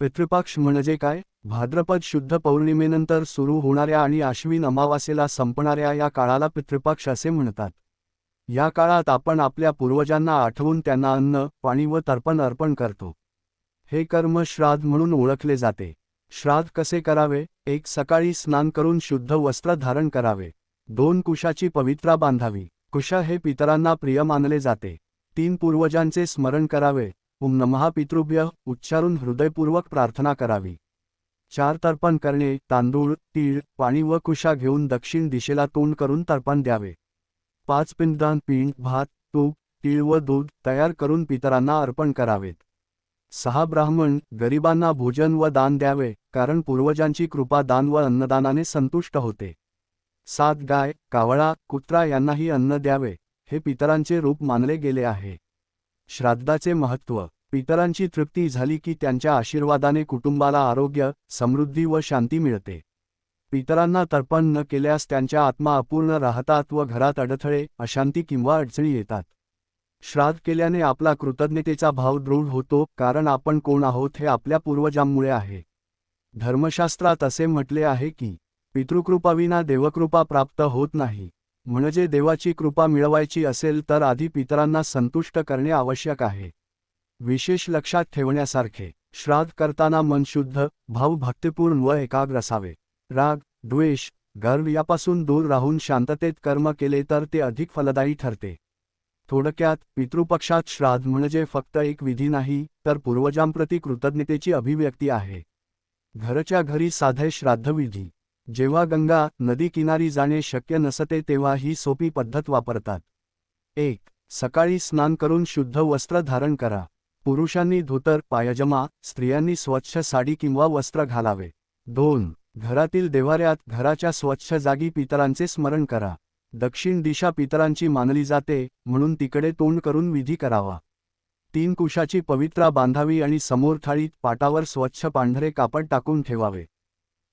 पितृपक्ष म्हणजे काय? भाद्रपद शुद्ध पौर्णिमेनंतर सुरू होणाऱ्या आणि आश्विन अमावासेला संपणाऱ्या या काळाला पितृपक्ष असे म्हणतात. या काळात आपण आपल्या पूर्वजांना आठवून त्यांना अन्न पाणी व तर्पण अर्पण करतो. हे कर्म श्राद्ध म्हणून ओळखले जाते. श्राद्ध कसे करावे? एक सकाळी स्नान करून शुद्ध वस्त्र धारण करावे. दोन कुशाची पवित्रा बांधावी. कुशा हे पितरांना प्रिय मानले जाते. तीन पूर्वजांचे स्मरण करावे. ओम नमहा पितृभ्य उच्चारून हृदयपूर्वक प्रार्थना करावी. चार तर्पण करणे तांदूळ तीळ पाणी व कुशा घेऊन दक्षिण दिशेला तोंड करून तर्पण द्यावे. पाच पिंडदान पिंड भात तूप तीळ व दूध तयार करून पितरांना अर्पण करावेत. सहा ब्राह्मण गरिबांना भोजन व दान द्यावे कारण पूर्वजांची कृपा दान व अन्नदानाने संतुष्ट होते. सात गाय कावळा कुत्रा यांनाही अन्न द्यावे हे पितरांचे रूप मानले गेले आहे. श्राद्धाचे महत्त्व पितरांची तृप्ती झाली की त्यांच्या आशीर्वादाने कुटुंबाला आरोग्य समृद्धी व शांती मिळते. पितरांना तर्पण न केल्यास त्यांच्या आत्मा अपूर्ण राहतात व घरात अडथळे अशांती किंवा अडचणी येतात. श्राद्ध केल्याने आपला कृतज्ञतेचा भाव दृढ होतो कारण आपण कोण आहोत हे आपल्या पूर्वजांमुळे आहे. धर्मशास्त्रात असे म्हटले आहे की पितृकृपाविना देवकृपा प्राप्त होत नाही. म्हणजे देवाची कृपा मिळवायची असेल तर आधी पितरांना संतुष्ट करणे आवश्यक आहे. विशेष लक्षात ठेवण्यासारखे श्राद्ध करताना मन शुद्ध भावभक्तिपूर्ण व एकाग्र असावे. राग द्वेष गर्व यापासून दूर राहून शांततेत कर्म केले तर ते अधिक फलदायी ठरते. थोडक्यात पितृपक्षात श्राद्ध म्हणजे फक्त एक विधी नाही तर पूर्वजांप्रती कृतज्ञतेची अभिव्यक्ती आहे. घरच्या घरी साधे श्राद्धविधी जेव्हा गंगा नदी किनारी जाणे शक्य नसते तेव्हा ही सोपी पद्धत वापरतात. एक सकाळी स्नान करून शुद्ध वस्त्र धारण करा. पुरुषांनी धोतर पायजमा स्त्रियांनी स्वच्छ साडी किंवा वस्त्र घालावे. दोन घरातील देवाऱ्यात घराच्या स्वच्छ जागी पितरांचे स्मरण करा. दक्षिण दिशा पितरांची मानली जाते म्हणून तिकडे तोंड करून विधी करावा. तीन कुशाची पवित्रा बांधावी आणि समोर थाळीत पाटावर स्वच्छ पांढरे कापड टाकून ठेवावे.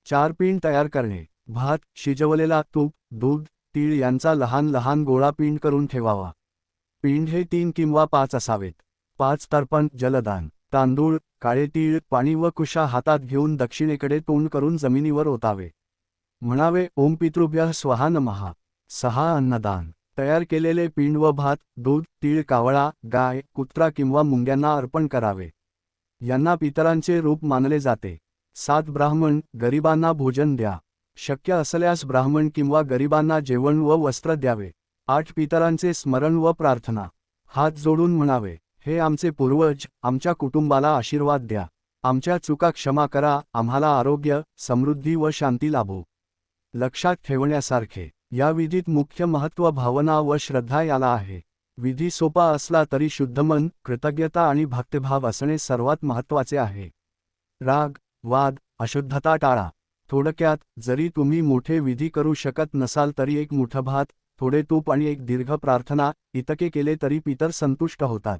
चार पिंड तयार करणे भात शिजवलेला तूप दूध तीळ यांचा लहान लहान गोळा पिंड करून ठेवावा. पिंड हे तीन किंवा पाच असावेत. पाच तर्पण जलदान तांदूळ काळे तीळ पाणी व कुशा हातात घेऊन दक्षिणेकडे तोंड करून जमिनीवर ओतावे. म्हणावे ओम पितृभ्य स्वहान नमहा सहा अन्नदान तयार केलेले पिंड व भात दूध तीळ कावळा गाय कुत्रा किंवा मुंग्यांना अर्पण करावे. यांना पितरांचे रूप मानले जाते. सात ब्राह्मण गरिबांना भोजन द्या. शक्य असल्यास ब्राह्मण किंवा गरिबांना जेवण व वस्त्र द्यावे. आठ पितरांचे स्मरण व प्रार्थना. हात जोडून म्हणावे हे आमचे पूर्वज आमच्या कुटुंबाला आशीर्वाद द्या. आमच्या चुका क्षमा करा आम्हाला आरोग्य समृद्धी व शांती लाभो लक्षात ठेवण्यासारखे या विधीत मुख्य महत्त्व भावना व श्रद्धा याला आहे. विधी सोपा असला तरी शुद्ध मन कृतज्ञता आणि भक्तिभाव असणे सर्वात महत्त्वाचे आहे. राग वाद अशुद्धता टाळा. थोडक्यात जरी तुम्ही मोठे विधी करू शकत नसाल तरी एक मुठभात थोडे तूप आणि एक दीर्घ प्रार्थना इतके केले तरी पितर संतुष्ट होतात.